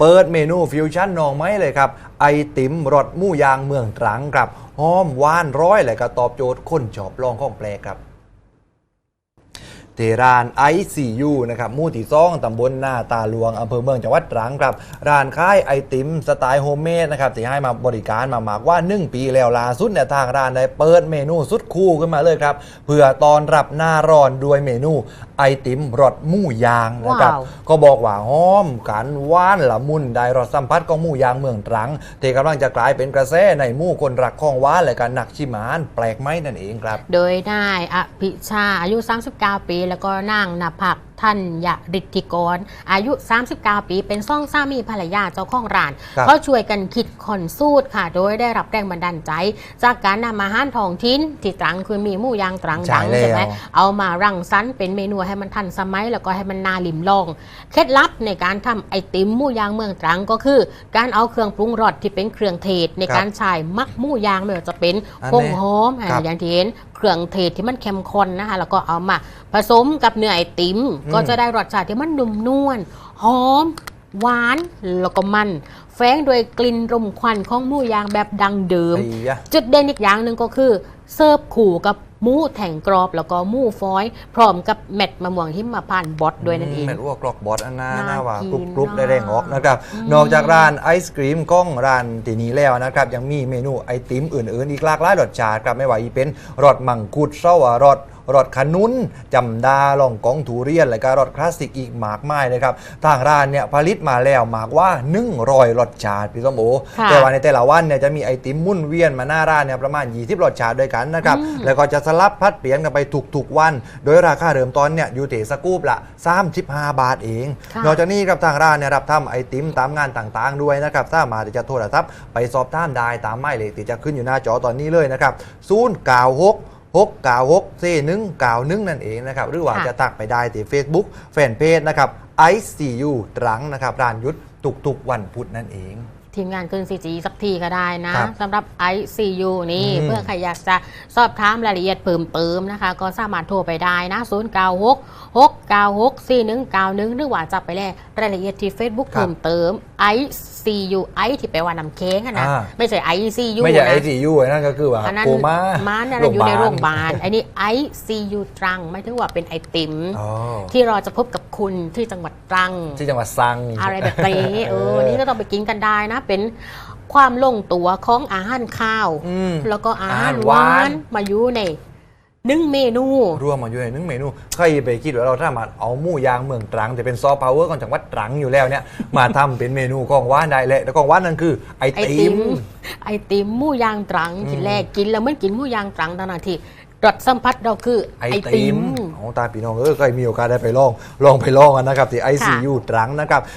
เปิดเมนูฟิวชั่นหนองไม้เลยครับ ไอติมรสหมู่ยางเมืองตรังครับหอมหวานร้อยเลยก็ตอบโจทย์คนชอบลองของแปลกครับที่ร้านไอซียูนะครับมู่ที่ซองตำบลหน้าตาหลวงอำเภอเมืองจังหวัดตรังครับ ร้านขายไอติมสไตล์โฮมเมดนะครับที่ให้มาบริการมามากว่า 1 ปีแล้วล่าสุดเนี่ยทางร้านได้เปิดเมนูสุดคู่ขึ้นมาเลยครับ เพื่อตอนรับหน้าร้อนด้วยเมนู ไอติมรสหมู่ยางนะครับว้าวก็บอกว่าหอมกันหวานละมุนได้รสสัมผัสของหมู่ยางเมืองตรังที่กำลังจะกลายเป็นกระแสในหมู่คนรักของหวานและการหนักชิมานแปลกไหมนั่นเองครับ โดยนายอภิชาอายุ 39 ปี แล้วก็นางนภัก ท่านยริทธิกร อายุ 39 ปี เป็นซ่องสามีภรรยาเจ้าของร้านครับเขาช่วยกันคิดคอนสูตรค่ะ โดยได้รับแรงบันดาลใจ จากการนำอาหารท้องถิ่นที่ตรังคือมีหมูยางตรังใช่ดังใช่ไหมแล้วเอามารังสรรค์เป็นเมนูให้มันทันสมัย แล้วก็ให้มันน่าลิมลอง เคล็ดลับในการทำไอติมหมูยางเมืองตรังก็คือ การเอาเครื่องปรุงรสที่เป็นเครื่องเทศในการใช้มักหมูยางไม่ว่าจะเป็นอันผงนี้หอมอะครับอย่างที่เห็น เครื่องเทศที่มันเข้มข้นนะคะแล้วก็เอามาผสมกับเนื้อไอติมก็จะได้รสชาติที่มันนุ่มนวลหอมหวานแล้วก็มันแฝงโดยกลิ่นรมควันของหมูยางแบบดังเดิมไอ้ยะจุดเด่นอีกอย่างหนึ่งก็คือเสิร์ฟขู่กับ หมูแถ่งกรอบแล้วก็หมูฟอย พร้อมกับเม็ดมะม่วงหิมพานต์บดด้วยนั่นเองเม็ดอ้วกกรอกบอสอันนาน่าหน้าว่ากินกรุบกรุบเนอะได้แรงออกนะครับ นอกจากร้านไอศกรีมก้องร้านตีนี้แล้วนะครับ ยังมีเมนูไอติมอื่นๆ อีกหลากหลายรสชาติครับไม่ว่าอีเป็นรสมังคุดเส้ารส รสขนุนจำดาลองกองทุเรียนและก็รสคลาสสิกอีกมากมายเลยครับทางร้านเนี่ยผลิตมาแล้วมากว่า1ร้อยรสชาติพี่ส้มโอค่ะแต่ว่าในแต่ละวันเนี่ยจะมีไอติมหมุ่นเวียนมาหน้าร้านเนี่ยประมาณ 20รสชาติด้วยกันนะครับแล้วก็จะสลับพัดเปลี่ยนกันไปทุกๆวัน โดยราคาเริ่มต้นเนี่ยอยู่ที่สกูปละ35บาทเองค่ะนอกจากนี้ครับทางร้านเนี่ยรับทำไอติมตามงานต่างๆด้วยนะครับสามารถที่จะโทรศัพท์ไปสอบถามได้ตามหมายเลขที่จะขึ้นอยู่หน้าจอตอนนี้เลยนะครับ0 9 6 6 9 6 4 1 9 1 นั่นเองนะครับ หรือว่าค่ะ จะตักไปได้ที่ Facebook แฟนเพจนะครับ ICU ตรังนะครับร้านยุทธทุกๆวันพุธนั่นเอง ทีมงานขึ้นซีจีสักทีก็ได้นะครับสำหรับ ICU นี่อืมเพื่อใครอยากจะสอบถามรายละเอียดเพิ่มเติมนะคะ ก็สามารถโทรไปได้นะ0 9 6 6 9 6 4 1 9 1 หรือว่าจะไปแลกรายละเอียดที่ Facebook ครับเพิ่มเติม ICU I ที่แปลว่าน้ำเค้กอะนะอ่าไม่ใช่ ICU ไม่ใช่นะ ICU ไอ้นั่นก็คือว่าอันนั้นโคม่าม้าเนี่ยเราอยู่ในโรงพยาบาลอันนี้ ICU ตรังไม่ถึงว่าเป็นไอติมอ๋อที่เราจะพบกับ คุณที่จังหวัดตรัง ที่จังหวัดซังอะไรแบบนี้เออนี่ก็ต้องไปกินกันได้นะ เป็นความลงตัวของอาหารข้าว อืม แล้วก็อาหารอาหารหหวาวาน นมาอยู่ในหนึ่งเมนู รวมมาอยู่ในหนึ่งเมนูใครไปคิดว่าเราสามารถเอาหมูยางเมืองตรังแต่เป็นซอฟต์พาวเวอร์ของจังหวัดตรังอยู่แล้วเนี่ยมาทำเป็นเมนูของหว่านได้เลยแล้วของหว่านนั่นคือไอไอติติม มไอติมหมูยางตรังทีแรกกินแล้วไม่กินหมูยางตรังตอนนาที รสสัมผัสเราคือไอติมของตาพี่น้องเออใครมีโอกาสได้ไปลองลองไปลองกันนะครับที่ ICU ตรังนะครับ